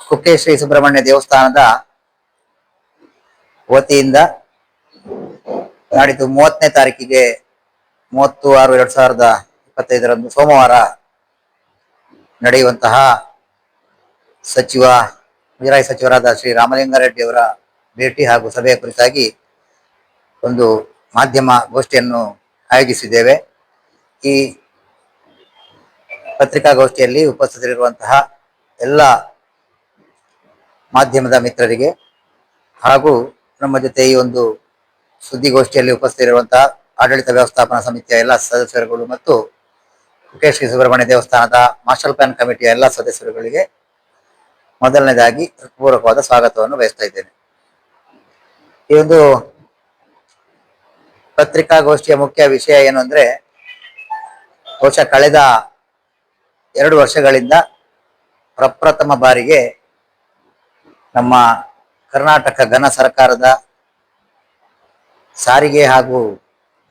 ಕುಕ್ಕೆ ಶ್ರೀ ಸುಬ್ರಹ್ಮಣ್ಯ ದೇವಸ್ಥಾನದ ವತಿಯಿಂದ ನಾಡಿದ್ದು ಮೂವತ್ತನೇ ತಾರೀಕಿಗೆ ಮೂವತ್ತು ಆರು ಎರಡ್ ಸಾವಿರದ ಇಪ್ಪತ್ತೈದರಂದು ಸೋಮವಾರ ನಡೆಯುವಂತಹ ಸಚಿವ ಮುಜರಾಯಿ ಸಚಿವರಾದ ಶ್ರೀ ರಾಮಲಿಂಗಾರೆಡ್ಡಿ ಅವರ ಭೇಟಿ ಹಾಗೂ ಸಭೆಯ ಕುರಿತಾಗಿ ಒಂದು ಮಾಧ್ಯಮ ಗೋಷ್ಠಿಯನ್ನು ಆಯೋಜಿಸಿದ್ದೇವೆ. ಈ ಪತ್ರಿಕಾಗೋಷ್ಠಿಯಲ್ಲಿ ಉಪಸ್ಥಿತರಿರುವಂತಹ ಎಲ್ಲ ಮಾಧ್ಯಮದ ಮಿತ್ರರಿಗೆ ಹಾಗೂ ನಮ್ಮ ಜೊತೆ ಈ ಒಂದು ಸುದ್ದಿಗೋಷ್ಠಿಯಲ್ಲಿ ಉಪಸ್ಥಿತರಿರುವಂತಹ ಆಡಳಿತ ವ್ಯವಸ್ಥಾಪನಾ ಸಮಿತಿಯ ಎಲ್ಲ ಸದಸ್ಯರುಗಳು ಮತ್ತು ಶ್ರೀ ಸುಬ್ರಹ್ಮಣ್ಯ ದೇವಸ್ಥಾನದ ಮಾಸ್ಟರ್ ಪ್ಲಾನ್ ಕಮಿಟಿಯ ಎಲ್ಲ ಸದಸ್ಯರುಗಳಿಗೆ ಮೊದಲನೇದಾಗಿ ಪೂರ್ವಕವಾದ ಸ್ವಾಗತವನ್ನು ಬಯಸ್ತಾ ಇದ್ದೇನೆ. ಈ ಒಂದು ಪತ್ರಿಕಾಗೋಷ್ಠಿಯ ಮುಖ್ಯ ವಿಷಯ ಏನು ಅಂದ್ರೆ ಬಹುಶಃ ಕಳೆದ ಎರಡು ವರ್ಷಗಳಿಂದ ಪ್ರಪ್ರಥಮ ಬಾರಿಗೆ ನಮ್ಮ ಕರ್ನಾಟಕ ಘನ ಸರ್ಕಾರದ ಸಾರಿಗೆ ಹಾಗೂ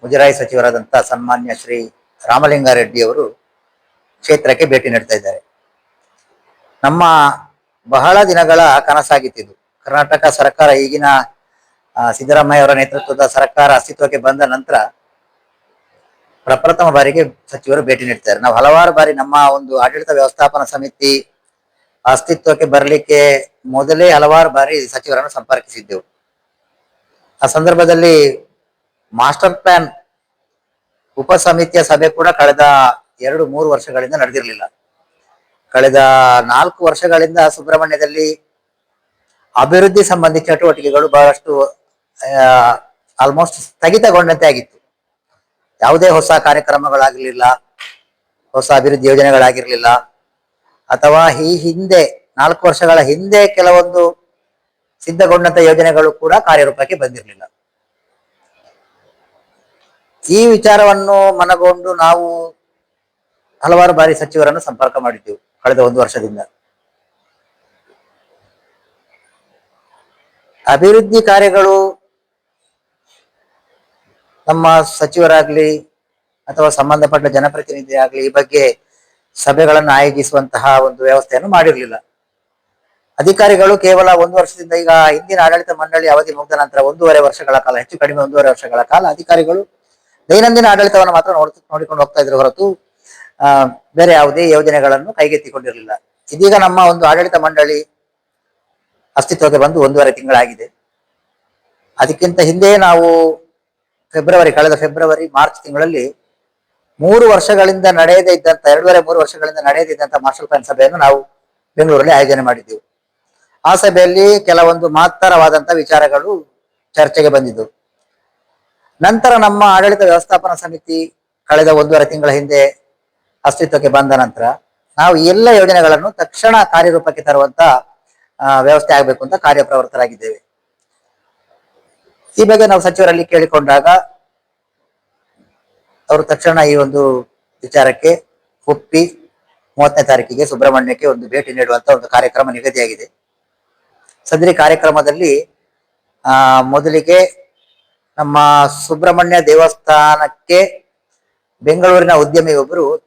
ಮುಜರಾಯಿ ಸಚಿವರಾದಂಥ ಸನ್ಮಾನ್ಯ ಶ್ರೀ ರಾಮಲಿಂಗಾರೆಡ್ಡಿ ಅವರು ಕ್ಷೇತ್ರಕ್ಕೆ ಭೇಟಿ ನೀಡ್ತಾ ಇದ್ದಾರೆ. ನಮ್ಮ ಬಹಳ ದಿನಗಳ ಕನಸಾಗಿತ್ತಿದ್ದು ಕರ್ನಾಟಕ ಸರ್ಕಾರ ಈಗಿನ ಸಿದ್ದರಾಮಯ್ಯ ಅವರ ನೇತೃತ್ವದ ಸರ್ಕಾರ ಅಸ್ತಿತ್ವಕ್ಕೆ ಬಂದ ನಂತರ ಪ್ರಪ್ರಥಮ ಬಾರಿಗೆ ಸಚಿವರು ಭೇಟಿ ನೀಡ್ತಾರೆ. ನಾವು ಹಲವಾರು ಬಾರಿ ನಮ್ಮ ಒಂದು ಆಡಳಿತ ವ್ಯವಸ್ಥಾಪನಾ ಸಮಿತಿ ಅಸ್ತಿತ್ವಕ್ಕೆ ಬರಲಿಕ್ಕೆ ಮೊದಲೇ ಹಲವಾರು ಬಾರಿ ಸಚಿವರನ್ನು ಸಂಪರ್ಕಿಸಿದ್ದೆವು. ಆ ಸಂದರ್ಭದಲ್ಲಿ ಮಾಸ್ಟರ್ ಪ್ಲಾನ್ ಉಪ ಸಮಿತಿಯ ಸಭೆ ಕೂಡ ಕಳೆದ ಎರಡು ಮೂರು ವರ್ಷಗಳಿಂದ ನಡೆದಿರಲಿಲ್ಲ. ಕಳೆದ ನಾಲ್ಕು ವರ್ಷಗಳಿಂದ ಸುಬ್ರಹ್ಮಣ್ಯದಲ್ಲಿ ಅಭಿವೃದ್ಧಿ ಸಂಬಂಧಿ ಚಟುವಟಿಕೆಗಳು ಬಹಳಷ್ಟು ಆಲ್ಮೋಸ್ಟ್ ಸ್ಥಗಿತಗೊಂಡಂತೆ ಆಗಿತ್ತು. ಯಾವುದೇ ಹೊಸ ಕಾರ್ಯಕ್ರಮಗಳಾಗಿರ್ಲಿಲ್ಲ, ಹೊಸ ಅಭಿವೃದ್ಧಿ ಯೋಜನೆಗಳಾಗಿರ್ಲಿಲ್ಲ, ಅಥವಾ ಈ ಹಿಂದೆ, ನಾಲ್ಕು ವರ್ಷಗಳ ಹಿಂದೆ ಕೆಲವೊಂದು ಸಿದ್ಧಗೊಂಡಂತ ಯೋಜನೆಗಳು ಕೂಡ ಕಾರ್ಯರೂಪಕ್ಕೆ ಬಂದಿರಲಿಲ್ಲ. ಈ ವಿಚಾರವನ್ನು ಮನಗೊಂಡು ನಾವು ಹಲವಾರು ಬಾರಿ ಸಚಿವರನ್ನು ಸಂಪರ್ಕ ಮಾಡಿದ್ದೆವು ಕಳೆದ ಒಂದು ವರ್ಷದಿಂದ. ಅಭಿವೃದ್ಧಿ ಕಾರ್ಯಗಳು ನಮ್ಮ ಸಚಿವರಾಗ್ಲಿ ಅಥವಾ ಸಂಬಂಧಪಟ್ಟ ಜನಪ್ರತಿನಿಧಿ ಆಗ್ಲಿ ಈ ಬಗ್ಗೆ ಸಭೆಗಳನ್ನು ಆಯೋಜಿಸುವಂತಹ ಒಂದು ವ್ಯವಸ್ಥೆಯನ್ನು ಮಾಡಿರಲಿಲ್ಲ. ಅಧಿಕಾರಿಗಳು ಕೇವಲ ಒಂದು ವರ್ಷದಿಂದ ಈಗ ಹಿಂದಿನ ಆಡಳಿತ ಮಂಡಳಿ ಅವಧಿ ಮುಗಿದ ನಂತರ ಒಂದೂವರೆ ವರ್ಷಗಳ ಕಾಲ, ಹೆಚ್ಚು ಕಡಿಮೆ ಒಂದೂವರೆ ವರ್ಷಗಳ ಕಾಲ ಅಧಿಕಾರಿಗಳು ದೈನಂದಿನ ಆಡಳಿತವನ್ನು ಮಾತ್ರ ನೋಡ್, ನೋಡಿಕೊಂಡು ಹೋಗ್ತಾ ಇದ್ರು ಹೊರತು ಬೇರೆ ಯಾವುದೇ ಯೋಜನೆಗಳನ್ನು ಕೈಗೆತ್ತಿಕೊಂಡಿರಲಿಲ್ಲ. ಇದೀಗ ನಮ್ಮ ಒಂದು ಆಡಳಿತ ಮಂಡಳಿ ಅಸ್ತಿತ್ವಕ್ಕೆ ಬಂದು ಒಂದೂವರೆ ತಿಂಗಳಾಗಿದೆ. ಅದಕ್ಕಿಂತ ಹಿಂದೆ ನಾವು ಫೆಬ್ರವರಿ, ಕಳೆದ ಫೆಬ್ರವರಿ, ಮಾರ್ಚ್ ತಿಂಗಳಲ್ಲಿ ಮೂರು ವರ್ಷಗಳಿಂದ ನಡೆಯದೇ ಇದ್ದಂತ, ಎರಡೂವರೆ ಮೂರು ವರ್ಷಗಳಿಂದ ನಡೆಯದೇ ಇದ್ದಂಥ ಮಾಸ್ಟರ್ ಪ್ಲಾನ್ ಸಭೆಯನ್ನು ನಾವು ಬೆಂಗಳೂರಲ್ಲಿ ಆಯೋಜನೆ ಮಾಡಿದ್ದೆವು. ಆ ಸಭೆಯಲ್ಲಿ ಕೆಲವೊಂದು ಮಹತ್ತರವಾದಂತ ವಿಚಾರಗಳು ಚರ್ಚೆಗೆ ಬಂದಿದ್ದವು ನಂತರ ನಮ್ಮ ಆಡಳಿತ ವ್ಯವಸ್ಥಾಪನಾ ಸಮಿತಿ ಕಳೆದ ಒಂದೂವರೆ ತಿಂಗಳ ಹಿಂದೆ ಅಸ್ತಿತ್ವಕ್ಕೆ ಬಂದ ನಂತರ ನಾವು ಎಲ್ಲ ಯೋಜನೆಗಳನ್ನು ತಕ್ಷಣ ಕಾರ್ಯರೂಪಕ್ಕೆ ತರುವಂತ ವ್ಯವಸ್ಥೆ ಆಗಬೇಕು ಅಂತ ಕಾರ್ಯಪ್ರವೃತ್ತರಾಗಿದ್ದೇವೆ. ಈ ಬಗ್ಗೆ ನಾವು ಸಚಿವರಲ್ಲಿ ಕೇಳಿಕೊಂಡಾಗ ಅವರು ತಕ್ಷಣ ಈ ಒಂದು ವಿಚಾರಕ್ಕೆ ಒಪ್ಪಿ ಮೂವತ್ತನೇ ತಾರೀಕಿಗೆ ಸುಬ್ರಹ್ಮಣ್ಯಕ್ಕೆ ಒಂದು ಭೇಟಿ ನೀಡುವಂತ ಒಂದು ಕಾರ್ಯಕ್ರಮ ನಿಗದಿಯಾಗಿದೆ. ಸದರಿ ಕಾರ್ಯಕ್ರಮದಲ್ಲಿ, ಆ, ಮೊದಲಿಗೆ ನಮ್ಮ ಸುಬ್ರಹ್ಮಣ್ಯ ದೇವಸ್ಥಾನಕ್ಕೆ ಬೆಂಗಳೂರಿನ ಉದ್ಯಮಿ ಒಬ್ಬರು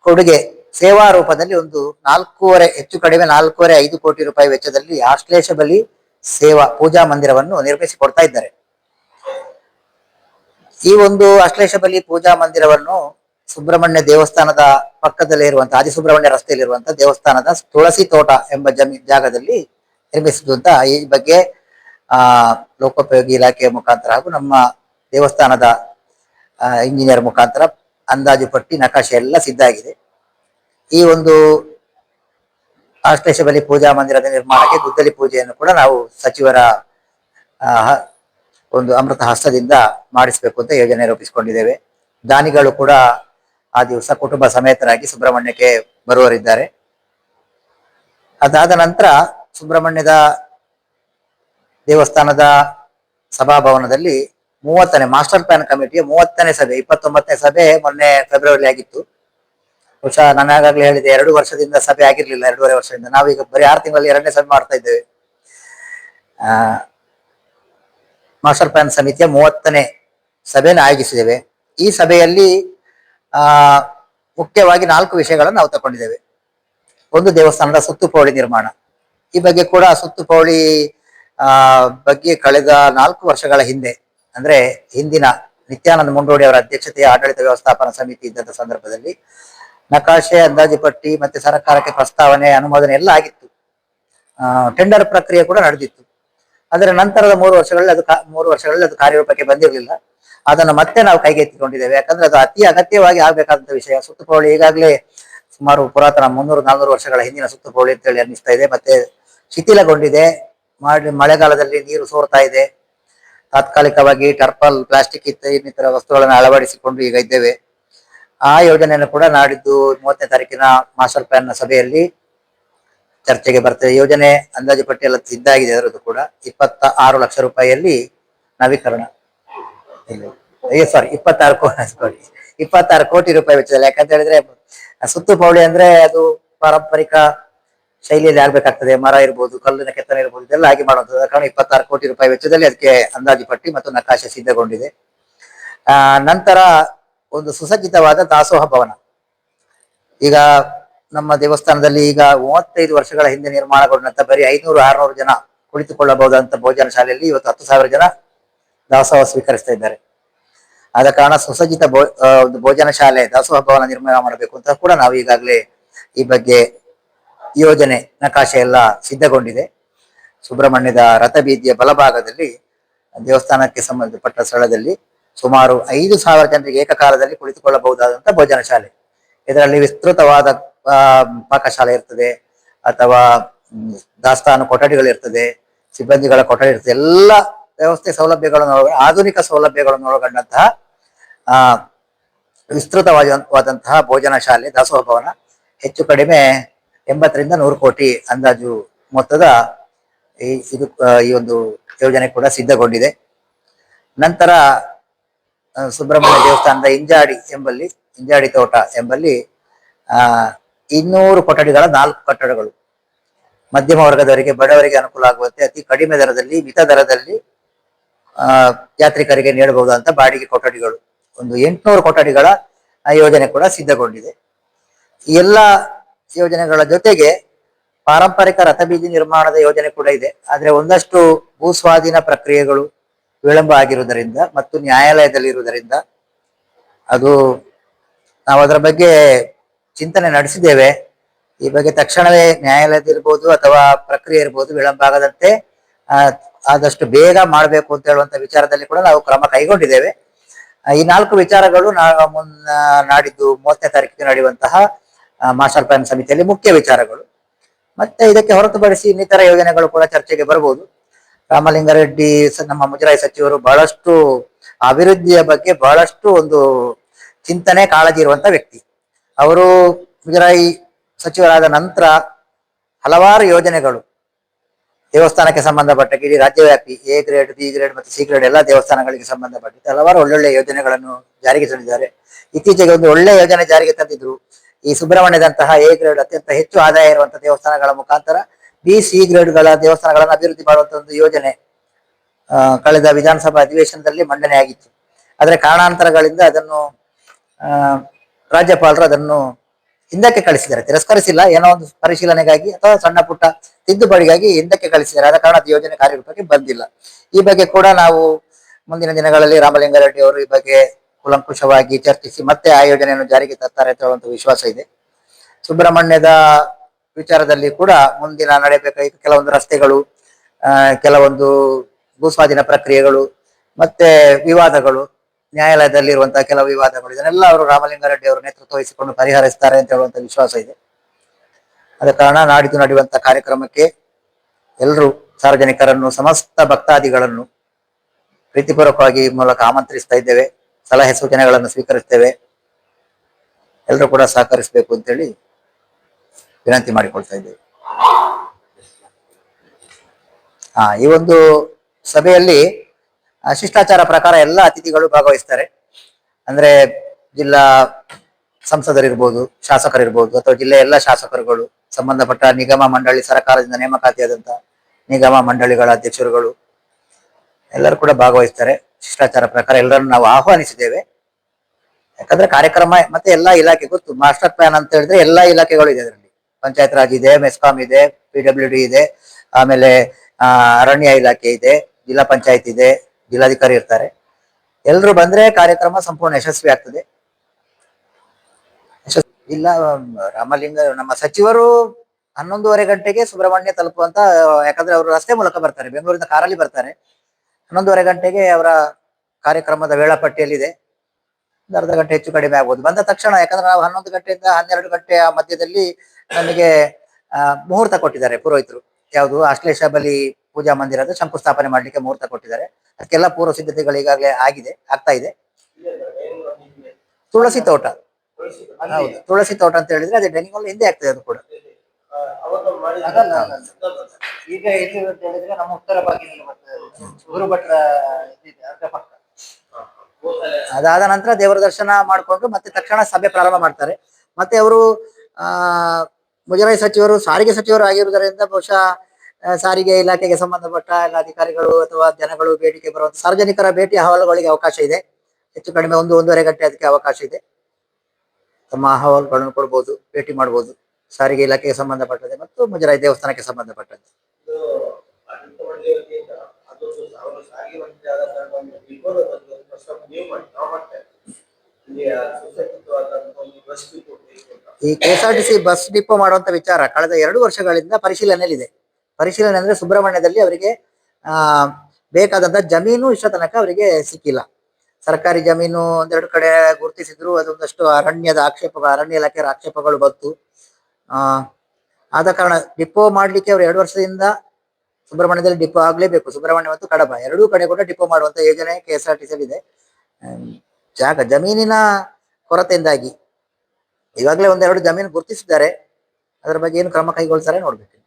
ಕೊಡುಗೆ ಸೇವಾ ರೂಪದಲ್ಲಿ ಒಂದು ನಾಲ್ಕೂವರೆ, ಹೆಚ್ಚು ಕಡಿಮೆ ನಾಲ್ಕೂವರೆ ಐದು ಕೋಟಿ ರೂಪಾಯಿ ವೆಚ್ಚದಲ್ಲಿ ಆಶ್ಲೇಷ ಬಲಿ ಸೇವಾ ಪೂಜಾ ಮಂದಿರವನ್ನು ನಿರ್ಮಿಸಿ ಕೊಡ್ತಾ ಇದ್ದಾರೆ. ಈ ಒಂದು ಅಶ್ಲೇಷ ಬಲಿ ಪೂಜಾ ಮಂದಿರವನ್ನು ಸುಬ್ರಹ್ಮಣ್ಯ ದೇವಸ್ಥಾನದ ಪಕ್ಕದಲ್ಲೇ ಇರುವಂತಹ, ಆದಿಸುಬ್ರಹ್ಮಣ್ಯ ರಸ್ತೆಯಲ್ಲಿರುವಂತಹ ದೇವಸ್ಥಾನದ ತುಳಸಿ ತೋಟ ಎಂಬ ಜಮೀ ಜಾಗದಲ್ಲಿ ನಿರ್ಮಿಸಿದ್ದು ಅಂತ ಈ ಬಗ್ಗೆ, ಆ, ಲೋಕೋಪಯೋಗಿ ಇಲಾಖೆಯ ಮುಖಾಂತರ ಹಾಗೂ ನಮ್ಮ ದೇವಸ್ಥಾನದ ಇಂಜಿನಿಯರ್ ಮುಖಾಂತರ ಅಂದಾಜು ಪಟ್ಟಿ ನಕಾಶೆ ಎಲ್ಲ ಸಿದ್ಧ ಆಗಿದೆ. ಈ ಒಂದು ಆಶ್ಲೇಷ ಬಲಿ ಪೂಜಾ ಮಂದಿರದ ನಿರ್ಮಾಣಕ್ಕೆ ಗುದ್ದಲಿ ಪೂಜೆಯನ್ನು ಕೂಡ ನಾವು ಸಚಿವರ ಒಂದು ಅಮೃತ ಹಸ್ತದಿಂದ ಮಾಡಿಸಬೇಕು ಅಂತ ಯೋಜನೆ ರೂಪಿಸಿಕೊಂಡಿದ್ದೇವೆ. ದಾನಿಗಳು ಕೂಡ ಆ ದಿವಸ ಕುಟುಂಬ ಸಮೇತರಾಗಿ ಸುಬ್ರಹ್ಮಣ್ಯಕ್ಕೆ ಬರುವರಿದ್ದಾರೆ ಅದಾದ ನಂತರ ಸುಬ್ರಹ್ಮಣ್ಯದ ದೇವಸ್ಥಾನದ ಸಭಾಭವನದಲ್ಲಿ ಮೂವತ್ತನೇ ಮಾಸ್ಟರ್ ಪ್ಲಾನ್ ಕಮಿಟಿಯ ಮೂವತ್ತನೇ ಸಭೆ, ಇಪ್ಪತ್ತೊಂಬತ್ತನೇ ಸಭೆ ಮೊನ್ನೆ ಫೆಬ್ರವರಿ ಆಗಿತ್ತು. ಬಹುಶಃ ನಾನು ಹೇಳಿದೆ, ಎರಡು ವರ್ಷದಿಂದ ಸಭೆ ಆಗಿರ್ಲಿಲ್ಲ, ಎರಡೂವರೆ ವರ್ಷದಿಂದ. ನಾವೀಗ ಬರೀ ಆರು ತಿಂಗಳಲ್ಲಿ ಎರಡನೇ ಸಭೆ ಮಾಡ್ತಾ ಇದ್ದೇವೆ. ಮಾಸ್ಟರ್ ಪ್ಲಾನ್ ಸಮಿತಿಯ ಮೂವತ್ತನೇ ಸಭೆಯನ್ನು ಆಯೋಜಿಸಿದ್ದೇವೆ. ಈ ಸಭೆಯಲ್ಲಿ ಮುಖ್ಯವಾಗಿ ನಾಲ್ಕು ವಿಷಯಗಳನ್ನು ನಾವು ತಗೊಂಡಿದ್ದೇವೆ. ಒಂದು ದೇವಸ್ಥಾನದ ಸುತ್ತುಪೌಳಿ ನಿರ್ಮಾಣ. ಈ ಬಗ್ಗೆ ಕೂಡ ಸುತ್ತುಪೌಳಿ ಬಗ್ಗೆ ಕಳೆದ ನಾಲ್ಕು ವರ್ಷಗಳ ಹಿಂದೆ, ಅಂದ್ರೆ ಹಿಂದಿನ ನಿತ್ಯಾನಂದ ಮುಂಡೋಡಿ ಅವರ ಅಧ್ಯಕ್ಷತೆಯ ಆಡಳಿತ ವ್ಯವಸ್ಥಾಪನಾ ಸಮಿತಿ ಇದ್ದಂಥ ಸಂದರ್ಭದಲ್ಲಿ ನಕಾಶೆ, ಅಂದಾಜು ಪಟ್ಟಿ ಮತ್ತೆ ಸರ್ಕಾರಕ್ಕೆ ಪ್ರಸ್ತಾವನೆ, ಅನುಮೋದನೆ ಎಲ್ಲ ಆಗಿತ್ತು. ಟೆಂಡರ್ ಪ್ರಕ್ರಿಯೆ ಕೂಡ ನಡೆದಿತ್ತು. ಅದರ ನಂತರದ ಮೂರು ವರ್ಷಗಳಲ್ಲಿ ಅದು ಮೂರು ವರ್ಷಗಳಲ್ಲಿ ಅದು ಕಾರ್ಯರೂಪಕ್ಕೆ ಬಂದಿರಲಿಲ್ಲ. ಅದನ್ನು ಮತ್ತೆ ನಾವು ಕೈಗೆತ್ತಿಕೊಂಡಿದ್ದೇವೆ. ಯಾಕಂದ್ರೆ ಅದು ಅತಿ ಅಗತ್ಯವಾಗಿ ಆಗಬೇಕಾದಂತಹ ವಿಷಯ. ಸುತ್ತಪೌಳಿ ಈಗಾಗಲೇ ಸುಮಾರು ಪುರಾತನ ಮುನ್ನೂರು, ನಾಲ್ನೂರು ವರ್ಷಗಳ ಹಿಂದಿನ ಸುತ್ತುಪೌಳಿ ಅಂತೇಳಿ ಅನ್ನಿಸ್ತಾ ಇದೆ. ಮತ್ತೆ ಶಿಥಿಲಗೊಂಡಿದೆ. ಮಾಡಿ ಮಳೆಗಾಲದಲ್ಲಿ ನೀರು ಸೋರ್ತಾ ಇದೆ. ತಾತ್ಕಾಲಿಕವಾಗಿ ಟರ್ಪಲ್, ಪ್ಲಾಸ್ಟಿಕ್ ಇತ್ತ ಇನ್ನಿತರ ವಸ್ತುಗಳನ್ನು ಅಳವಡಿಸಿಕೊಂಡು ಈಗ ಇದ್ದೇವೆ. ಆ ಯೋಜನೆಯನ್ನು ಕೂಡ ನಾಡಿದ್ದು ಮೂವತ್ತನೇ ತಾರೀಕಿನ ಮಾಸ್ಟರ್ ಪ್ಲಾನ್ನ ಸಭೆಯಲ್ಲಿ ಚರ್ಚೆಗೆ ಬರ್ತದೆ. ಯೋಜನೆ ಅಂದಾಜು ಪಟ್ಟಿ ಎಲ್ಲ ಸಿದ್ಧ ಆಗಿದೆ ಅದರದ್ದು ಕೂಡ ಇಪ್ಪತ್ತ ಆರು ಲಕ್ಷ ರೂಪಾಯಿಯಲ್ಲಿ ನವೀಕರಣ. ಸಾರಿ ಇಪ್ಪತ್ತಾರು ಕೋಟಿ ಇಪ್ಪತ್ತಾರು ಕೋಟಿ ರೂಪಾಯಿ ವೆಚ್ಚದಲ್ಲಿ. ಯಾಕಂತ ಹೇಳಿದ್ರೆ ಸುತ್ತುಪೌಳಿ ಅಂದ್ರೆ ಅದು ಪಾರಂಪರಿಕ ಶೈಲಿಯಲ್ಲಿ ಆಗ್ಬೇಕಾಗ್ತದೆ. ಮರ ಇರ್ಬೋದು, ಕಲ್ಲಿನ ಕೆತ್ತನೆ ಇರ್ಬೋದು, ಇದೆಲ್ಲ ಆಗಿ ಮಾಡುವಂಥದ್ದು. ಕಾರಣ ಇಪ್ಪತ್ತಾರು ಕೋಟಿ ರೂಪಾಯಿ ವೆಚ್ಚದಲ್ಲಿ ಅದಕ್ಕೆ ಅಂದಾಜು ಪಟ್ಟಿ ಮತ್ತು ನಕಾಶೆ ಸಿದ್ಧಗೊಂಡಿದೆ. ಆ, ನಂತರ ಒಂದು ಸುಸಜ್ಜಿತವಾದ ದಾಸೋಹ ಭವನ. ಈಗ ನಮ್ಮ ದೇವಸ್ಥಾನದಲ್ಲಿ ಈಗ ಮೂವತ್ತೈದು ವರ್ಷಗಳ ಹಿಂದೆ ನಿರ್ಮಾಣಗೊಂಡಂತ ಬರೀ ಐನೂರು, ಆರ್ನೂರು ಜನ ಕುಳಿತುಕೊಳ್ಳಬಹುದಂತ ಭೋಜನ ಶಾಲೆಯಲ್ಲಿ ಇವತ್ತು ಹತ್ತು ಸಾವಿರ ಜನ ದಾಸೋಹ ಸ್ವೀಕರಿಸ್ತಾ ಇದ್ದಾರೆ. ಆದ ಕಾರಣ ಸುಸಜ್ಜಿತ ಒಂದು ಭೋಜನ ಶಾಲೆ, ದಾಸೋಹ ಭವನ ನಿರ್ಮಾಣ ಮಾಡಬೇಕು ಅಂತ ಕೂಡ ನಾವು ಈಗಾಗಲೇ ಈ ಬಗ್ಗೆ ಯೋಜನೆ ನಕಾಶೆ ಎಲ್ಲ ಸಿದ್ಧಗೊಂಡಿದೆ. ಸುಬ್ರಹ್ಮಣ್ಯದ ರಥಬೀದಿಯ ಬಲಭಾಗದಲ್ಲಿ, ದೇವಸ್ಥಾನಕ್ಕೆ ಸಂಬಂಧಪಟ್ಟ ಸ್ಥಳದಲ್ಲಿ ಸುಮಾರು ಐದು ಸಾವಿರ ಜನರಿಗೆ ಏಕಕಾಲದಲ್ಲಿ ಕುಳಿತುಕೊಳ್ಳಬಹುದಾದಂತಹ ಭೋಜನ ಶಾಲೆ. ಇದರಲ್ಲಿ ವಿಸ್ತೃತವಾದ ಪಾಕಶಾಲೆ ಇರ್ತದೆ, ಅಥವಾ ದಾಸ್ತಾನು ಕೊಠಡಿಗಳಿರ್ತದೆ ಸಿಬ್ಬಂದಿಗಳ ಕೊಠಡಿ ಇರ್ತದೆ, ಎಲ್ಲ ವ್ಯವಸ್ಥೆ ಸೌಲಭ್ಯಗಳನ್ನು ಆಧುನಿಕ ಸೌಲಭ್ಯಗಳನ್ನು ಒಳಗೊಂಡಂತಹ, ಆ, ವಿಸ್ತೃತವಾದಂತಹ ಭೋಜನ ಶಾಲೆ ದಾಸೋಹ ಭವನ ಹೆಚ್ಚು ಕಡಿಮೆ ಎಂಬತ್ತರಿಂದ ನೂರು ಕೋಟಿ ಅಂದಾಜು ಮೊತ್ತದ ಈ, ಇದು ಈ ಒಂದು ಯೋಜನೆ ಕೂಡ ಸಿದ್ಧಗೊಂಡಿದೆ. ನಂತರ ಸುಬ್ರಹ್ಮಣ್ಯ ದೇವಸ್ಥಾನದ ಇಂಜಾಡಿ ಎಂಬಲ್ಲಿ, ಇಂಜಾಡಿ ತೋಟ ಎಂಬಲ್ಲಿ, ಆ ಇನ್ನೂರು ಕೊಠಡಿಗಳ ನಾಲ್ಕು ಕಟ್ಟಡಗಳು. ಮಧ್ಯಮ ವರ್ಗದವರಿಗೆ, ಬಡವರಿಗೆ ಅನುಕೂಲ ಆಗುವಂತೆ ಅತಿ ಕಡಿಮೆ ದರದಲ್ಲಿ, ಮಿತ ದರದಲ್ಲಿ ಯಾತ್ರಿಕರಿಗೆ ನೀಡಬಹುದಂತ ಬಾಡಿಗೆ ಕೊಠಡಿಗಳು. ಒಂದು ಎಂಟುನೂರು ಕೊಠಡಿಗಳ ಯೋಜನೆ ಕೂಡ ಸಿದ್ಧಗೊಂಡಿದೆ. ಈ ಎಲ್ಲ ಯೋಜನೆಗಳ ಜೊತೆಗೆ ಪಾರಂಪರಿಕ ರಥಬೀದಿ ನಿರ್ಮಾಣದ ಯೋಜನೆ ಕೂಡ ಇದೆ. ಆದರೆ ಒಂದಷ್ಟು ಭೂಸ್ವಾಧೀನ ಪ್ರಕ್ರಿಯೆಗಳು ವಿಳಂಬ ಆಗಿರುವುದರಿಂದ ಮತ್ತು ನ್ಯಾಯಾಲಯದಲ್ಲಿರುವುದರಿಂದ ಅದು ನಾವು ಅದರ ಬಗ್ಗೆ ಚಿಂತನೆ ನಡೆಸಿದ್ದೇವೆ. ಈ ಬಗ್ಗೆ ತಕ್ಷಣವೇ ನ್ಯಾಯಾಲಯದಿರ್ಬೋದು ಅಥವಾ ಪ್ರಕ್ರಿಯೆ ಇರ್ಬೋದು ವಿಳಂಬ ಆಗದಂತೆ ಆದಷ್ಟು ಬೇಗ ಮಾಡಬೇಕು ಅಂತ ಹೇಳುವಂತ ವಿಚಾರದಲ್ಲಿ ಕೂಡ ನಾವು ಕ್ರಮ ಕೈಗೊಂಡಿದ್ದೇವೆ. ಈ ನಾಲ್ಕು ವಿಚಾರಗಳು ಮುನ್ನ ನಾಡಿದ್ದು ಮೂವತ್ತನೇ ತಾರೀಕಿಗೆ ನಡೆಯುವಂತಹ ಮಾಸ್ಟರ್ ಪ್ಲಾನ್ ಸಮಿತಿಯಲ್ಲಿ ಮುಖ್ಯ ವಿಚಾರಗಳು. ಮತ್ತೆ ಇದಕ್ಕೆ ಹೊರತುಪಡಿಸಿ ಇನ್ನಿತರ ಯೋಜನೆಗಳು ಕೂಡ ಚರ್ಚೆಗೆ ಬರಬಹುದು ರಾಮಲಿಂಗಾರೆಡ್ಡಿ ನಮ್ಮ ಮುಜರಾಯಿ ಸಚಿವರು ಬಹಳಷ್ಟು ಅಭಿವೃದ್ಧಿಯ ಬಗ್ಗೆ ಬಹಳಷ್ಟು ಒಂದು ಚಿಂತನೆ ಕಾಳಜಿ ಇರುವಂತಹ ವ್ಯಕ್ತಿ. ಅವರು ಮುಜರಾಯಿ ಸಚಿವರಾದ ನಂತರ ಹಲವಾರು ಯೋಜನೆಗಳು ದೇವಸ್ಥಾನಕ್ಕೆ ಸಂಬಂಧಪಟ್ಟ ಇಡೀ ರಾಜ್ಯವ್ಯಾಪಿ ಎ ಗ್ರೇಡ್, ಬಿ ಗ್ರೇಡ್ ಮತ್ತು ಸಿ ಗ್ರೇಡ್ ಎಲ್ಲ ದೇವಸ್ಥಾನಗಳಿಗೆ ಸಂಬಂಧಪಟ್ಟಿದ್ದು ಹಲವಾರು ಒಳ್ಳೊಳ್ಳೆ ಯೋಜನೆಗಳನ್ನು ಜಾರಿಗೆ ತಂದಿದ್ದಾರೆ. ಇತ್ತೀಚೆಗೆ ಒಂದು ಒಳ್ಳೆ ಯೋಜನೆ ಜಾರಿಗೆ ತಂದಿದ್ರು ಈ ಸುಬ್ರಹ್ಮಣ್ಯದಂತಹ ಎ ಗ್ರೇಡ್ ಅತ್ಯಂತ ಹೆಚ್ಚು ಆದಾಯ ಇರುವಂತಹ ದೇವಸ್ಥಾನಗಳ ಮುಖಾಂತರ ಬಿ, ಸಿ ಗ್ರೇಡ್ಗಳ ದೇವಸ್ಥಾನಗಳನ್ನು ಅಭಿವೃದ್ಧಿ ಮಾಡುವಂತಹ ಒಂದು ಯೋಜನೆ ಕಳೆದ ವಿಧಾನಸಭಾ ಅಧಿವೇಶನದಲ್ಲಿ ಮಂಡನೆ ಆಗಿತ್ತು ಆದರೆ ಕಾರಣಾಂತರಗಳಿಂದ ಅದನ್ನು ರಾಜ್ಯಪಾಲರು ಅದನ್ನು ಹಿಂದಕ್ಕೆ ಕಳಿಸಿದ್ದಾರೆ. ತಿರಸ್ಕರಿಸಿಲ್ಲ, ಏನೋ ಒಂದು ಪರಿಶೀಲನೆಗಾಗಿ ಅಥವಾ ಸಣ್ಣ ಪುಟ್ಟ ತಿದ್ದುಪಡಿಗಾಗಿ ಹಿಂದಕ್ಕೆ ಕಳಿಸಿದ್ದಾರೆ. ಆದ ಕಾರಣ ಅದು ಯೋಜನೆ ಕಾರ್ಯರೂಪಕ್ಕೆ ಬಂದಿಲ್ಲ. ಈ ಬಗ್ಗೆ ಕೂಡ ನಾವು ಮುಂದಿನ ದಿನಗಳಲ್ಲಿ ರಾಮಲಿಂಗಾರೆಡ್ಡಿ ಅವರು ಈ ಬಗ್ಗೆ ಕೂಲಂಕುಷವಾಗಿ ಚರ್ಚಿಸಿ ಮತ್ತೆ ಆ ಯೋಜನೆಯನ್ನು ಜಾರಿಗೆ ತರ್ತಾರೆ ಅಂತ ಹೇಳುವಂತ ವಿಶ್ವಾಸ ಇದೆ. ಸುಬ್ರಹ್ಮಣ್ಯದ ವಿಚಾರದಲ್ಲಿ ಕೂಡ ಮುಂದಿನ ನಡೆಯಬೇಕಾಗಿ ಕೆಲವೊಂದು ರಸ್ತೆಗಳು ಕೆಲವೊಂದು ಭೂಸ್ವಾಧೀನ ಪ್ರಕ್ರಿಯೆಗಳು, ಮತ್ತೆ ವಿವಾದಗಳು ನ್ಯಾಯಾಲಯದಲ್ಲಿರುವಂತಹ ಕೆಲವು ವಿವಾದಗಳು. ಇದನ್ನೆಲ್ಲ ಅವರು ರಾಮಲಿಂಗಾರೆಡ್ಡಿ ಅವರು ನೇತೃತ್ವ ವಹಿಸಿಕೊಂಡು ಪರಿಹರಿಸ್ತಾರೆ ಅಂತ ಹೇಳುವಂತ ವಿಶ್ವಾಸ ಇದೆ. ಆದ ಕಾರಣ ನಾಡಿದ್ದು ನಡೆಯುವಂತಹ ಕಾರ್ಯಕ್ರಮಕ್ಕೆ ಎಲ್ಲರೂ ಸಾರ್ವಜನಿಕರನ್ನು, ಸಮಸ್ತ ಭಕ್ತಾದಿಗಳನ್ನು ಪ್ರೀತಿಪೂರ್ವಕವಾಗಿ ಮೂಲಕ ಆಮಂತ್ರಿಸ್ತಾ ಇದ್ದೇವೆ. ಸಲಹೆ ಸೂಚನೆಗಳನ್ನು ಸ್ವೀಕರಿಸ್ತೇವೆ. ಎಲ್ಲರೂ ಕೂಡ ಸಹಕರಿಸಬೇಕು ಅಂತೇಳಿ ವಿನಂತಿ ಮಾಡಿಕೊಳ್ತಾ ಇದ್ದೇವೆ. ಹಾ ಈ ಒಂದು ಸಭೆಯಲ್ಲಿ ಶಿಷ್ಟಾಚಾರ ಪ್ರಕಾರ ಎಲ್ಲ ಅತಿಥಿಗಳು ಭಾಗವಹಿಸ್ತಾರೆ. ಅಂದ್ರೆ ಜಿಲ್ಲಾ ಸಂಸದರಿರ್ಬೋದು, ಶಾಸಕರಿರ್ಬೋದು, ಅಥವಾ ಜಿಲ್ಲೆಯ ಎಲ್ಲ ಶಾಸಕರುಗಳು, ಸಂಬಂಧಪಟ್ಟ ನಿಗಮ ಮಂಡಳಿ, ಸರ್ಕಾರದಿಂದ ನೇಮಕಾತಿಯಾದಂತಹ ನಿಗಮ ಮಂಡಳಿಗಳ ಅಧ್ಯಕ್ಷರುಗಳು ಎಲ್ಲರೂ ಕೂಡ ಭಾಗವಹಿಸ್ತಾರೆ. ಶಿಷ್ಟಾಚಾರ ಪ್ರಕಾರ ಎಲ್ಲರನ್ನು ನಾವು ಆಹ್ವಾನಿಸಿದ್ದೇವೆ. ಯಾಕಂದ್ರೆ ಕಾರ್ಯಕ್ರಮ ಮತ್ತೆ ಎಲ್ಲಾ ಇಲಾಖೆ ಗೊತ್ತು, ಮಾಸ್ಟರ್ ಪ್ಲಾನ್ ಅಂತ ಹೇಳಿದ್ರೆ ಎಲ್ಲಾ ಇಲಾಖೆಗಳು ಇದೆ ಅದರಲ್ಲಿ. ಪಂಚಾಯತ್ ರಾಜ್ ಇದೆ, ಮೆಸ್ಕಾಂ ಇದೆ, ಪಿ ಇದೆ, ಆಮೇಲೆ ಅರಣ್ಯ ಇಲಾಖೆ ಇದೆ, ಜಿಲ್ಲಾ ಪಂಚಾಯತ್ ಇದೆ ಜಿಲ್ಲಾಧಿಕಾರಿ ಇರ್ತಾರೆ. ಎಲ್ಲರೂ ಬಂದ್ರೆ ಕಾರ್ಯಕ್ರಮ ಸಂಪೂರ್ಣ ಯಶಸ್ವಿ ಆಗ್ತದೆ. ಇಲ್ಲ ರಾಮಲಿಂಗ ನಮ್ಮ ಸಚಿವರು ಹನ್ನೊಂದುವರೆ ಗಂಟೆಗೆ ಸುಬ್ರಹ್ಮಣ್ಯ ತಲುಪುವಂತ ಯಾಕಂದ್ರೆ ಅವರು ರಸ್ತೆ ಮೂಲಕ ಬರ್ತಾರೆ. ಬೆಂಗಳೂರಿಂದ ಕಾರಲ್ಲಿ ಬರ್ತಾರೆ. ಹನ್ನೊಂದುವರೆ ಗಂಟೆಗೆ ಅವರ ಕಾರ್ಯಕ್ರಮದ ವೇಳಾಪಟ್ಟಿಯಲ್ಲಿದೆ. ಒಂದು ಅರ್ಧ ಗಂಟೆ ಹೆಚ್ಚು ಕಡಿಮೆ ಆಗ್ಬೋದು. ಬಂದ ತಕ್ಷಣ ಯಾಕಂದ್ರೆ ನಾವು ಹನ್ನೊಂದು ಗಂಟೆಯಿಂದ ಹನ್ನೆರಡು ಗಂಟೆಯ ಮಧ್ಯದಲ್ಲಿ ನಮಗೆ ಆ, ಮುಹೂರ್ತ ಕೊಟ್ಟಿದ್ದಾರೆ ಪುರೋಹಿತರು. ಯಾವುದು ಆಶ್ಲೇಷ ಬಲಿ ಪೂಜಾ ಮಂದಿರದ ಶಂಕುಸ್ಥಾಪನೆ ಮಾಡಲಿಕ್ಕೆ ಮುಹೂರ್ತ ಕೊಟ್ಟಿದ್ದಾರೆ. ಅದಕ್ಕೆಲ್ಲ ಪೂರ್ವ ಸಿದ್ಧತೆಗಳು ಈಗಾಗಲೇ ಆಗಿದೆ ಆಗ್ತಾ ಇದೆ. ತುಳಸಿ ತೋಟ. ಹೌದು ತುಳಸಿ ತೋಟ ಅಂತ ಹೇಳಿದ್ರೆ ಅದೇ ಡೈನಿಂಗ್ ಹಾಲ್ ಹಿಂದೆ ಆಗ್ತದೆ ಅದು ಕೂಡ. ಈಗ ಎಲ್ಲಿ ಅಂತ ಹೇಳಿದ್ರೆ ನಮ್ಮ ಉತ್ತರ ಭಾಗದಲ್ಲಿ ಬರ್ತದೆ ಅದಾದ ನಂತರ ದೇವರ ದರ್ಶನ ಮಾಡಿಕೊಂಡು ಮತ್ತೆ ತಕ್ಷಣ ಸಭೆ ಪ್ರಾರಂಭ ಮಾಡ್ತಾರೆ. ಮತ್ತೆ ಅವರು ಆ ಮುಜರಾಯಿ ಸಚಿವರು ಸಾರಿಗೆ ಸಚಿವರು ಆಗಿರುವುದರಿಂದ ಬಹುಶಃ ಸಾರಿಗೆ ಇಲಾಖೆಗೆ ಸಂಬಂಧಪಟ್ಟ ಎಲ್ಲ ಅಧಿಕಾರಿಗಳು ಅಥವಾ ಜನಗಳು ಬೇಡಿಕೆ ಬರುವ ಸಾರ್ವಜನಿಕರ ಭೇಟಿ ಅಹವಾಲುಗಳಿಗೆ ಅವಕಾಶ ಇದೆ. ಹೆಚ್ಚು ಕಡಿಮೆ ಒಂದು ಒಂದೂವರೆ ಗಂಟೆ ಅದಕ್ಕೆ ಅವಕಾಶ ಇದೆ. ತಮ್ಮ ಅಹವಾಲುಗಳನ್ನು ಕೊಡಬಹುದು ಭೇಟಿ ಮಾಡಬಹುದು ಸಾರಿಗೆ ಇಲಾಖೆಗೆ ಸಂಬಂಧಪಟ್ಟದೆ ಮತ್ತು ಮುಜರಾಯಿ ದೇವಸ್ಥಾನಕ್ಕೆ ಸಂಬಂಧಪಟ್ಟಂತೆ. ಈ K S R T C bus depot ಮಾಡುವಂತ ವಿಚಾರ ಕಳೆದ ಎರಡು ವರ್ಷಗಳಿಂದ ಪರಿಶೀಲನೆಯಲ್ಲಿದೆ. ಪರಿಶೀಲನೆ ಅಂದ್ರೆ ಸುಬ್ರಹ್ಮಣ್ಯದಲ್ಲಿ ಅವರಿಗೆ, ಆ, ಬೇಕಾದಂತ ಜಮೀನು ಇಷ್ಟ ತನಕ ಅವರಿಗೆ ಸಿಕ್ಕಿಲ್ಲ. ಸರ್ಕಾರಿ ಜಮೀನು ಒಂದೆರಡು ಕಡೆ ಗುರುತಿಸಿದ್ರು, ಅದೊಂದಷ್ಟು ಅರಣ್ಯದ ಆಕ್ಷೇಪ ಅರಣ್ಯ ಇಲಾಖೆಯ ಆಕ್ಷೇಪಗಳು ಬಂತು. ಆ, ಆದ ಕಾರಣ ಡಿಪೋ ಮಾಡ್ಲಿಕ್ಕೆ ಅವರು ಎರಡು ವರ್ಷದಿಂದ ಸುಬ್ರಹ್ಮಣ್ಯದಲ್ಲಿ ಡಿಪೋ ಆಗ್ಲೇಬೇಕು. ಸುಬ್ರಹ್ಮಣ್ಯ ಮತ್ತು ಕಡಬ, ಎರಡೂ ಕಡೆ ಕೂಡ ಡಿಪೋ ಮಾಡುವಂತ ಯೋಜನೆ ಕೆ ಎಸ್ ಆರ್ ಟಿ ಇದೆ ಜಾಗ, ಜಮೀನಿನ ಕೊರತೆಯಿಂದಾಗಿ. ಈಗಾಗಲೇ ಒಂದೆರಡು ಜಮೀನು ಗುರುತಿಸಿದ್ದಾರೆ. ಅದರ ಬಗ್ಗೆ ಏನು ಕ್ರಮ ಕೈಗೊಳ್ತಾರೆ ನೋಡ್ಬೇಕು.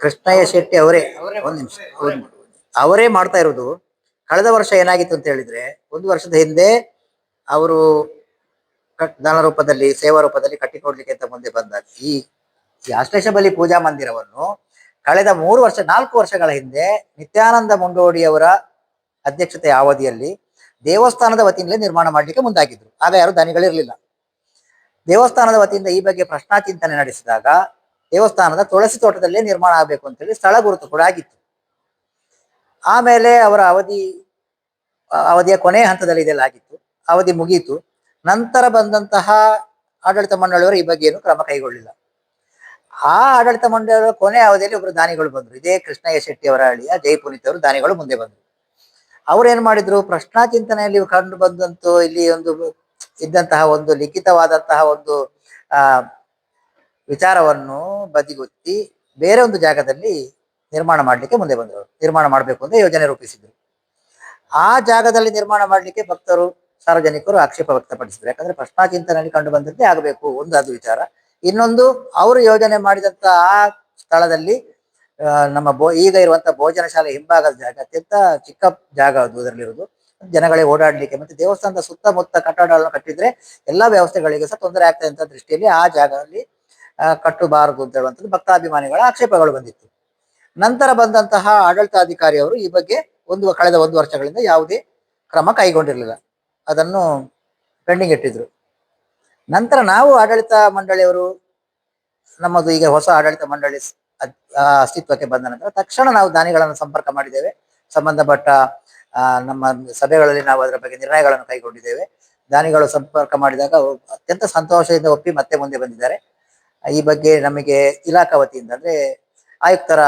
ಕೃಷ್ಣಯ್ಯ ಶೆಟ್ಟಿ ಅವರೇ, ಒಂದ್ ನಿಮಿಷ ಅವರೇ ಮಾಡ್ತಾ ಇರೋದು. ಕಳೆದ ವರ್ಷ ಏನಾಗಿತ್ತು ಅಂತ ಹೇಳಿದ್ರೆ, ಒಂದು ವರ್ಷದ ಹಿಂದೆ ಅವರು ದಾನ ರೂಪದಲ್ಲಿ, ಸೇವಾ ರೂಪದಲ್ಲಿ ಕಟ್ಟಿಕೊಡ್ಲಿಕ್ಕೆ ಅಂತ ಮುಂದೆ ಬಂದಾಗ, ಈ ಈ ಆಶ್ಲೇಷ ಬಲಿ ಪೂಜಾ ಮಂದಿರವನ್ನು ಕಳೆದ ಮೂರು ವರ್ಷ, ನಾಲ್ಕು ವರ್ಷಗಳ ಹಿಂದೆ ನಿತ್ಯಾನಂದ ಮುಂಡೋಡಿಯವರ ಅಧ್ಯಕ್ಷತೆಯ ಅವಧಿಯಲ್ಲಿ ದೇವಸ್ಥಾನದ ವತಿಯಿಂದಲೇ ನಿರ್ಮಾಣ ಮಾಡಲಿಕ್ಕೆ ಮುಂದಾಗಿದ್ರು. ಆಗ ಯಾರು ದಾನಿಗಳಿರಲಿಲ್ಲ. ದೇವಸ್ಥಾನದ ವತಿಯಿಂದ ಈ ಬಗ್ಗೆ ಪ್ರಶ್ನಾ ಚಿಂತನೆ ನಡೆಸಿದಾಗ ದೇವಸ್ಥಾನದ ತುಳಸಿ ತೋಟದಲ್ಲೇ ನಿರ್ಮಾಣ ಆಗಬೇಕು ಅಂತೇಳಿ ಸ್ಥಳ ಗುರುತು ಕೂಡ ಆಗಿತ್ತು. ಆಮೇಲೆ ಅವರ ಅವಧಿ, ಅವಧಿಯ ಕೊನೆಯ ಹಂತದಲ್ಲಿ ಇದೆಲ್ಲ ಆಗಿತ್ತು. ಅವಧಿ ಮುಗಿಯಿತು ನಂತರ ಬಂದಂತಹ ಆಡಳಿತ ಮಂಡಳಿಯವರು ಈ ಬಗ್ಗೆ ಏನು ಕ್ರಮ ಕೈಗೊಳ್ಳಿಲ್ಲ. ಆ ಆಡಳಿತ ಮಂಡಳಿಯವರ ಕೊನೆ ಅವಧಿಯಲ್ಲಿ ಒಬ್ಬರು ದಾನಿಗಳು ಬಂದರು. ಇದೇ ಕೃಷ್ಣಯ್ಯ ಶೆಟ್ಟಿ ಅವರ ಅಳಿಯ ಜೈ ಅವರು ದಾನಿಗಳು ಮುಂದೆ ಬಂದ್ರು. ಅವ್ರು ಏನ್ ಮಾಡಿದ್ರು? ಪ್ರಶ್ನಾ ಚಿಂತನೆಯಲ್ಲಿ ಕಂಡು ಬಂದಂತೂ ಇಲ್ಲಿ ಒಂದು ಇದ್ದಂತಹ ಒಂದು ಲಿಖಿತವಾದಂತಹ ಒಂದು, ಆ, ವಿಚಾರವನ್ನು ಬದಿಗೊತ್ತಿ ಬೇರೆ ಒಂದು ಜಾಗದಲ್ಲಿ ನಿರ್ಮಾಣ ಮಾಡಲಿಕ್ಕೆ ಮುಂದೆ ಬಂದರು. ನಿರ್ಮಾಣ ಮಾಡಬೇಕು ಅಂತ ಯೋಜನೆ ರೂಪಿಸಿದ್ರು. ಆ ಜಾಗದಲ್ಲಿ ನಿರ್ಮಾಣ ಮಾಡಲಿಕ್ಕೆ ಭಕ್ತರು, ಸಾರ್ವಜನಿಕರು ಆಕ್ಷೇಪ ವ್ಯಕ್ತಪಡಿಸಿದ್ರು. ಯಾಕಂದ್ರೆ ಪ್ರಶ್ನಾ ಚಿಂತನೆಯಲ್ಲಿ ಕಂಡು ಬಂದಂತೆ ಆಗಬೇಕು. ಒಂದು ಅದು ವಿಚಾರ. ಇನ್ನೊಂದು, ಅವರು ಯೋಜನೆ ಮಾಡಿದಂತ ಆ ಸ್ಥಳದಲ್ಲಿ ನಮ್ಮ ಬೋ ಈಗ ಇರುವಂತ ಭೋಜನ ಶಾಲೆ ಹಿಂಭಾಗದ ಜಾಗ, ಅತ್ಯಂತ ಚಿಕ್ಕ ಜಾಗ ಅದು ಅದರಲ್ಲಿರೋದು ಜನಗಳಿಗೆ ಓಡಾಡ್ಲಿಕ್ಕೆ ಮತ್ತೆ ದೇವಸ್ಥಾನದ ಸುತ್ತಮುತ್ತ ಕಟ್ಟಡಗಳನ್ನು ಕಟ್ಟಿದ್ರೆ ಎಲ್ಲಾ ವ್ಯವಸ್ಥೆಗಳಿಗೆ ಸಹ ತೊಂದರೆ ಆಗ್ತದೆ ಅಂತ ದೃಷ್ಟಿಯಲ್ಲಿ ಆ ಜಾಗದಲ್ಲಿ ಕಟ್ಟಬಾರದು ಅಂತ ಭಕ್ತಾಭಿಮಾನಿಗಳ ಆಕ್ಷೇಪಗಳು ಬಂದಿತ್ತು. ನಂತರ ಬಂದಂತಹ ಆಡಳಿತಾಧಿಕಾರಿಯವರು ಈ ಬಗ್ಗೆ ಒಂದು, ಕಳೆದ ಒಂದು ವರ್ಷಗಳಿಂದ ಯಾವುದೇ ಕ್ರಮ ಕೈಗೊಂಡಿರಲಿಲ್ಲ. ಅದನ್ನು ಪೆಂಡಿಂಗ್ ಇಟ್ಟಿದ್ರು. ನಂತರ ನಾವು ಆಡಳಿತ ಮಂಡಳಿಯವರು, ನಮ್ಮದು ಈಗ ಹೊಸ ಆಡಳಿತ ಮಂಡಳಿ ಅಸ್ತಿತ್ವಕ್ಕೆ ಬಂದ ನಂತರ ತಕ್ಷಣ ನಾವು ದಾನಿಗಳನ್ನು ಸಂಪರ್ಕ ಮಾಡಿದ್ದೇವೆ. ಸಂಬಂಧಪಟ್ಟ ನಮ್ಮ ಸಭೆಗಳಲ್ಲಿ ನಾವು ಅದರ ಬಗ್ಗೆ ನಿರ್ಣಯಗಳನ್ನು ಕೈಗೊಂಡಿದ್ದೇವೆ. ದಾನಿಗಳು ಸಂಪರ್ಕ ಮಾಡಿದಾಗ ಅತ್ಯಂತ ಸಂತೋಷದಿಂದ ಒಪ್ಪಿ ಮತ್ತೆ ಮುಂದೆ ಬಂದಿದ್ದಾರೆ. ಈ ಬಗ್ಗೆ ನಮಗೆ ಇಲಾಖಾ ವತಿಯಿಂದ ಅಂದ್ರೆ ಆಯುಕ್ತರ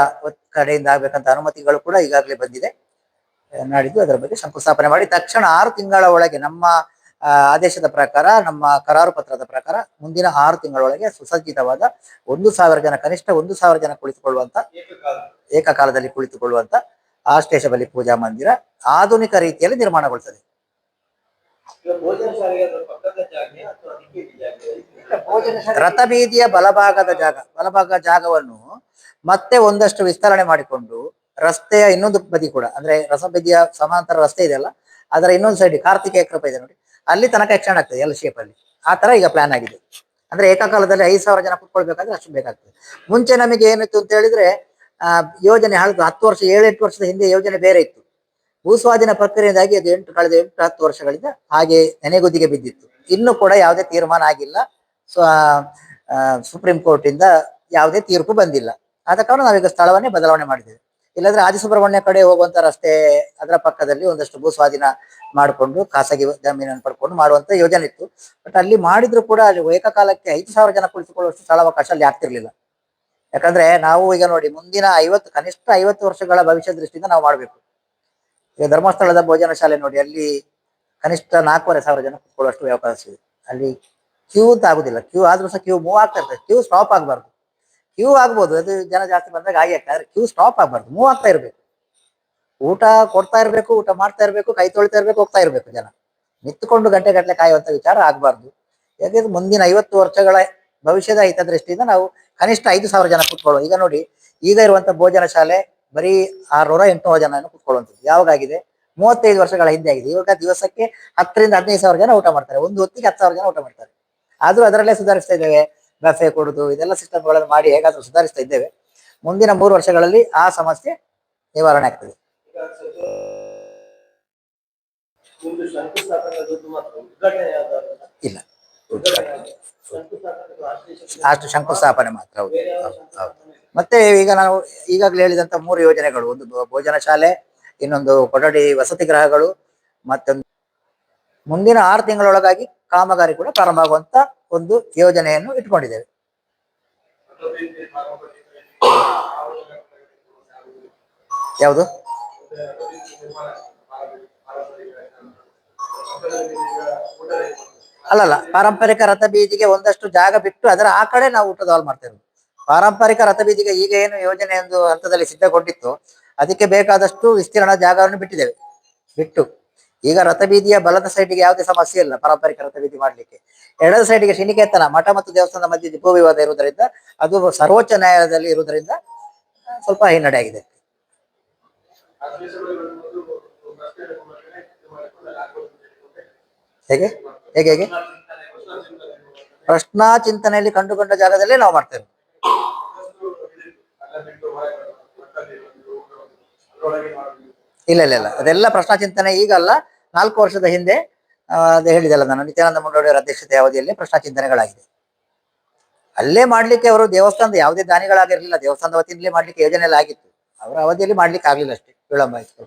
ಕಡೆಯಿಂದ ಆಗ್ಬೇಕಂತ ಅನುಮತಿಗಳು ಕೂಡ ಈಗಾಗಲೇ ಬಂದಿದೆ. ನಾಡಿದ್ದು ಅದರ ಬಗ್ಗೆ ಶಂಕುಸ್ಥಾಪನೆ ಮಾಡಿ ತಕ್ಷಣ ಆರು ತಿಂಗಳ ಒಳಗೆ ನಮ್ಮ ಆದೇಶದ ಪ್ರಕಾರ, ನಮ್ಮ ಕರಾರು ಪತ್ರದ ಪ್ರಕಾರ ಮುಂದಿನ ಆರು ತಿಂಗಳೊಳಗೆ ಸುಸಜ್ಜಿತವಾದ ಒಂದು ಸಾವಿರ ಜನ, ಕನಿಷ್ಠ ಒಂದು ಸಾವಿರ ಜನ ಕುಳಿತುಕೊಳ್ಳುವಂತ, ಏಕಕಾಲದಲ್ಲಿ ಕುಳಿತುಕೊಳ್ಳುವಂತ ಆಶ್ಲೇಷ ಬಲಿ ಪೂಜಾ ಮಂದಿರ ಆಧುನಿಕ ರೀತಿಯಲ್ಲಿ ನಿರ್ಮಾಣಗೊಳ್ತದೆ. ಭೋಜನ ಬೀದಿಯ ಬಲಭಾಗದ ಜಾಗ, ಬಲಭಾಗ ಜಾಗವನ್ನು ಮತ್ತೆ ಒಂದಷ್ಟು ವಿಸ್ತರಣೆ ಮಾಡಿಕೊಂಡು ರಸ್ತೆಯ ಇನ್ನೊಂದು ಬದಿ ಕೂಡ, ಅಂದ್ರೆ ರಸಬೀದಿಯ ಸಮಾಂತರ ರಸ್ತೆ ಇದೆಯಲ್ಲ, ಅದರ ಇನ್ನೊಂದು ಸೈಡ್ ಕಾರ್ತಿಕೇಯ ಕೃಪ ಇದೆ ನೋಡಿ. ಅಲ್ಲಿ ತನಕ ಎಕ್ಸ್ಟೆಂಡ್ ಆಗ್ತದೆ ಎಲ್ ಶೇಪ್ ಅಲ್ಲಿ. ಆ ತರ ಈಗ ಪ್ಲಾನ್ ಆಗಿದೆ. ಅಂದ್ರೆ ಏಕಕಾಲದಲ್ಲಿ ಐದು ಸಾವಿರ ಜನ ಕುತ್ಕೊಳ್ಬೇಕಾದ್ರೆ ಅಷ್ಟು ಬೇಕಾಗ್ತದೆ. ಮುಂಚೆ ನಮಗೆ ಏನಿತ್ತು ಅಂತ ಹೇಳಿದ್ರೆ ಯೋಜನೆ ಹಳೆದು, ಹತ್ತು ವರ್ಷ, ಏಳೆಂಟು ವರ್ಷದ ಹಿಂದೆ ಯೋಜನೆ ಬೇರೆ ಇತ್ತು. ಭೂಸ್ವಾಧೀನ ಪ್ರಕ್ರಿಯೆಯಿಂದಾಗಿ ಅದು ಎಂಟು, ಕಳೆದ ಎಂಟು, ಹತ್ತು ವರ್ಷಗಳಿಂದ ಹಾಗೆ ನೆನೆಗುದಿಗೆ ಬಿದ್ದಿತ್ತು. ಇನ್ನು ಕೂಡ ಯಾವುದೇ ತೀರ್ಮಾನ ಆಗಿಲ್ಲ. ಸೊ ಸುಪ್ರೀಂ ಇಂದ ಯಾವುದೇ ತೀರ್ಪು ಬಂದಿಲ್ಲ. ಆದ ಕಾರಣ ನಾವೀಗ ಸ್ಥಳವನ್ನೇ ಬದಲಾವಣೆ ಮಾಡಿದ್ದೇವೆ. ಇಲ್ಲಾಂದ್ರೆ ಆದಿಸುಬ್ರಹ್ಮಣ್ಯ ಕಡೆ ಹೋಗುವಂತ ರಸ್ತೆ ಅದರ ಪಕ್ಕದಲ್ಲಿ ಒಂದಷ್ಟು ಭೂ ಸ್ವಾಧೀನ ಮಾಡಿಕೊಂಡು ಖಾಸಗಿ ಜಮೀನನ್ನು ಪಡ್ಕೊಂಡು ಮಾಡುವಂತ ಯೋಜನೆ ಇತ್ತು. ಬಟ್ ಅಲ್ಲಿ ಮಾಡಿದ್ರು ಕೂಡ ಅಲ್ಲಿ ಏಕಕಾಲಕ್ಕೆ ಐದು ಸಾವಿರ ಜನ ಕುಳಿತುಕೊಳ್ಳುವಷ್ಟು ಸ್ಥಳಾವಕಾಶ ಅಲ್ಲಿ ಆಗ್ತಿರ್ಲಿಲ್ಲ ಯಾಕಂದ್ರೆ ನಾವು ಈಗ ನೋಡಿ ಮುಂದಿನ ಐವತ್ತು, ಕನಿಷ್ಠ ಐವತ್ತು ವರ್ಷಗಳ ಭವಿಷ್ಯ ದೃಷ್ಟಿಯಿಂದ ನಾವು ಮಾಡಬೇಕು. ಈಗ ಧರ್ಮಸ್ಥಳದ ಭೋಜನ ಶಾಲೆ ನೋಡಿ ಅಲ್ಲಿ ಕನಿಷ್ಠ ನಾಲ್ಕೂವರೆ ಸಾವಿರ ಜನ ಕುತ್ಕೊಳ್ಳುವಷ್ಟು ಅವಕಾಶ ಇದೆ. ಅಲ್ಲಿ ಕ್ಯೂ ಅಂತ ಆಗುದಿಲ್ಲ. ಕ್ಯೂ ಆದ್ರೂ ಸಹ ಕ್ಯೂ ಮೂವ್ ಆಗ್ತಾ ಇರ್ತದೆ. ಕ್ಯೂ ಸ್ಟಾಪ್ ಆಗಬಾರ್ದು. ಕ್ಯೂ ಆಗ್ಬೋದು. ಅದು ಜನ ಜಾಸ್ತಿ ಬಂದಾಗ ಹಾಗೆ ಆಗ್ತದೆ. ಕ್ಯೂ ಸ್ಟಾಪ್ ಆಗ್ಬಾರ್ದು. ಮೂವ್ ಆಗ್ತಾ ಇರಬೇಕು. ಊಟ ಕೊಡ್ತಾ ಇರಬೇಕು, ಊಟ ಮಾಡ್ತಾ ಇರಬೇಕು, ಕೈ ತೊಳಿತಾ ಇರಬೇಕು, ಹೋಗ್ತಾ ಇರಬೇಕು ಜನ. ನಿಂತ್ಕೊಂಡು ಗಂಟೆ ಗಟ್ಟಲೆ ಕಾಯುವಂತ ವಿಚಾರ ಆಗ್ಬಾರ್ದು. ಯಾಕಂದ್ರೆ ಮುಂದಿನ ಐವತ್ತು ವರ್ಷಗಳ ಭವಿಷ್ಯದ ಹಿತದೃಷ್ಟಿಯಿಂದ ನಾವು ಕನಿಷ್ಠ ಐದು ಸಾವಿರ ಜನ ಕುತ್ಕೊಳ್ಳೋ ಈಗ ನೋಡಿ, ಈಗ ಇರುವಂತ ಭೋಜನ ಶಾಲೆ ಬರೀ ಆರ್ನೂರ ಎಂಟುನೂರು ಜನ ಕುತ್ಕೊಳ್ಳುವಂಥದ್ದು. ಯಾವಾಗಾಗಿದೆ ಮೂವತ್ತೈದು ವರ್ಷಗಳ ಹಿಂದೆ ಆಗಿದೆ. ಇವಾಗ ದಿವಸಕ್ಕೆ ಹತ್ತರಿಂದ ಹದಿನೈದು ಸಾವಿರ ಜನ ಊಟ ಮಾಡ್ತಾರೆ. ಒಂದು ಹೊತ್ತಿಗೆ ಹತ್ತು ಸಾವಿರ ಜನ ಊಟ ಮಾಡ್ತಾರೆ. ಆದ್ರೂ ಅದರಲ್ಲೇ ಸುಧಾರಿಸ್ತಾ ಇದ್ದೇವೆ. ಬಫೆ ಕೊಡುದು ಇದೆಲ್ಲ ಸಿಸ್ಟಮ್ಗಳನ್ನು ಮಾಡಿ ಹೇಗಾದ್ರೂ ಸುಧಾರಿಸ್ತಾ ಇದ್ದೇವೆ. ಮುಂದಿನ ಮೂರು ವರ್ಷಗಳಲ್ಲಿ ಆ ಸಮಸ್ಯೆ ನಿವಾರಣೆ ಆಗ್ತದೆ. ಇಲ್ಲ. ಅಷ್ಟು ಶಂಕುಸ್ಥಾಪನೆ ಮಾತ್ರ ಹೌದು ಹೌದು. ಮತ್ತೆ ಈಗ ನಾವು ಈಗಾಗಲೇ ಹೇಳಿದಂತ ಮೂರು ಯೋಜನೆಗಳು ಒಂದು ಭೋಜನ ಶಾಲೆ ಇನ್ನೊಂದು ಕೊಠಡಿ ವಸತಿ ಗೃಹಗಳು ಮತ್ತೊಂದು ಮುಂದಿನ ಆರು ತಿಂಗಳೊಳಗಾಗಿ ಕಾಮಗಾರಿ ಕೂಡ ಪ್ರಾರಂಭ ಆಗುವಂತ ಒಂದು ಯೋಜನೆಯನ್ನು ಇಟ್ಕೊಂಡಿದ್ದೇವೆ. ಯಾವುದು? ಅಲ್ಲಲ್ಲ, ಪಾರಂಪರಿಕ ರಥ ಬೀದಿಗೆ ಒಂದಷ್ಟು ಜಾಗ ಬಿಟ್ಟು ಅದರ ಆ ಕಡೆ ನಾವು ಊಟದ ಹಾಲ್ ಮಾಡ್ತೇವೆ ಪಾರಂಪರಿಕ ರಥ ಬೀದಿಗೆ ಈಗ ಏನು ಯೋಜನೆ ಒಂದು ಹಂತದಲ್ಲಿ ಸಿದ್ಧಗೊಂಡಿತ್ತು, ಅದಕ್ಕೆ ಬೇಕಾದಷ್ಟು ವಿಸ್ತೀರ್ಣ ಜಾಗವನ್ನು ಬಿಟ್ಟಿದ್ದೇವೆ. ಬಿಟ್ಟು ಈಗ ರಥಬೀದಿಯ ಬಲದ ಸೈಡ್ಗೆ ಯಾವುದೇ ಸಮಸ್ಯೆ ಇಲ್ಲ, ಪಾರಂಪರಿಕ ರಥಬೀದಿ ಮಾಡ್ಲಿಕ್ಕೆ. ಎಡದ ಸೈಡ್ಗೆ ಶನಿಕೇತನ, ಮಠ ಮತ್ತು ದೇವಸ್ಥಾನದ ಮಧ್ಯೆ ಭೂ ವಿವಾದ ಇರುವುದರಿಂದ, ಅದು ಸರ್ವೋಚ್ಚ ನ್ಯಾಯಾಲಯದಲ್ಲಿ ಇರುವುದರಿಂದ ಸ್ವಲ್ಪ ಹಿನ್ನಡೆ ಆಗಿದೆ. ಹೇಗೆ? ಹೇಗೆ ಹೇಗೆ? ಪ್ರಶ್ನಾ ಚಿಂತನೆಯಲ್ಲಿ ಕಂಡುಕೊಂಡ ಜಾಗದಲ್ಲೇ ನಾವು ಮಾಡ್ತೇವೆ ಇಲ್ಲ ಇಲ್ಲ ಇಲ್ಲ. ಅದೆಲ್ಲ ಪ್ರಶ್ನಾ ಚಿಂತನೆ ಈಗಲ್ಲ. ನಾಲ್ಕು ವರ್ಷದ ಹಿಂದೆ ಅದೇ ಅದು ಹೇಳಿದಲ್ಲ ನಾನು, ನಿತ್ಯಾನಂದ ಮುಂಡೋಡಿಯವರ ಅಧ್ಯಕ್ಷತೆ ಅವಧಿಯಲ್ಲಿ ಪ್ರಶ್ನಾಚಿಂತನೆಗಳಾಗಿದೆ ಅಲ್ಲೇ ಮಾಡ್ಲಿಕ್ಕೆ ಅವರು ದೇವಸ್ಥಾನದ ಯಾವುದೇ ದಾನಿಗಳಾಗಿರಲಿಲ್ಲ. ದೇವಸ್ಥಾನದ ವತಿಯಿಂದಲೇ ಮಾಡ್ಲಿಕ್ಕೆ ಯೋಜನೆ ಎಲ್ಲ ಆಗಿತ್ತು. ಅವರ ಅವಧಿಯಲ್ಲಿ ಮಾಡ್ಲಿಕ್ಕೆ ಆಗ್ಲಿಲ್ಲ ಅಷ್ಟೇ, ವಿಳಂಬ ಆಯ್ತು.